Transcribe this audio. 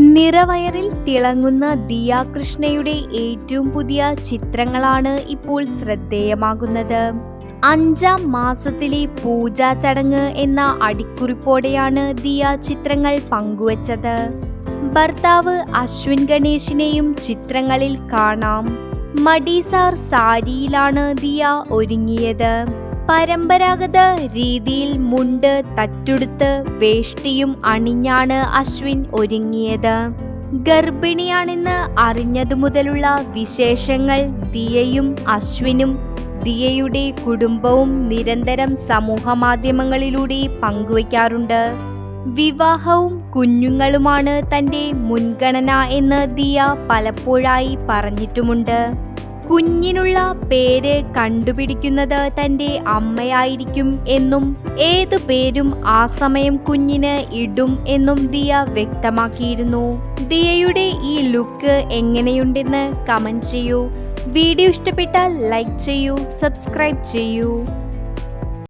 നിറവയറിൽ തിളങ്ങുന്ന ദിയ കൃഷ്ണയുടെ ഏറ്റവും പുതിയ ചിത്രങ്ങളാണ് ഇപ്പോൾ ശ്രദ്ധേയമാകുന്നത്. അഞ്ചാം മാസത്തിലെ പൂജാ ചടങ്ങ് എന്ന അടിക്കുറിപ്പോടെയാണ് ദിയ ചിത്രങ്ങൾ പങ്കുവച്ചത്. ഭർത്താവ് അശ്വിൻ ഗണേഷിനെയും ചിത്രങ്ങളിൽ കാണാം. മഡീസാർ സാരിയിലാണ് ദിയ ഒരുങ്ങിയത്. പരമ്പരാഗത രീതിയിൽ മുണ്ട് തറ്റുടുത്ത് വേഷ്ടിയും അണിഞ്ഞാണ് അശ്വിൻ ഒരുങ്ങിയത്. ഗർഭിണിയാണെന്ന് അറിഞ്ഞതു മുതലുള്ള വിശേഷങ്ങൾ ദിയയും അശ്വിനും ദിയയുടെ കുടുംബവും നിരന്തരം സമൂഹമാധ്യമങ്ങളിലൂടെ പങ്കുവയ്ക്കാറുണ്ട്. വിവാഹവും കുഞ്ഞുങ്ങളുമാണ് തന്റെ മുൻഗണന എന്ന് ദിയ പലപ്പോഴായി പറഞ്ഞിട്ടുമുണ്ട്. കുഞ്ഞിനുള്ള പേര് കണ്ടുപിടിക്കുന്നത് തന്റെ അമ്മയായിരിക്കും എന്നും ഏതു പേരും ആ സമയം കുഞ്ഞിന് ഇടും എന്നും ദിയ വ്യക്തമാക്കിയിരുന്നു. ദിയയുടെ ഈ ലുക്ക് എങ്ങനെയുണ്ടെന്ന് കമന്റ് ചെയ്യൂ. വീഡിയോ ഇഷ്ടപ്പെട്ടാൽ ലൈക്ക് ചെയ്യൂ സബ്സ്ക്രൈബ് ചെയ്യൂ.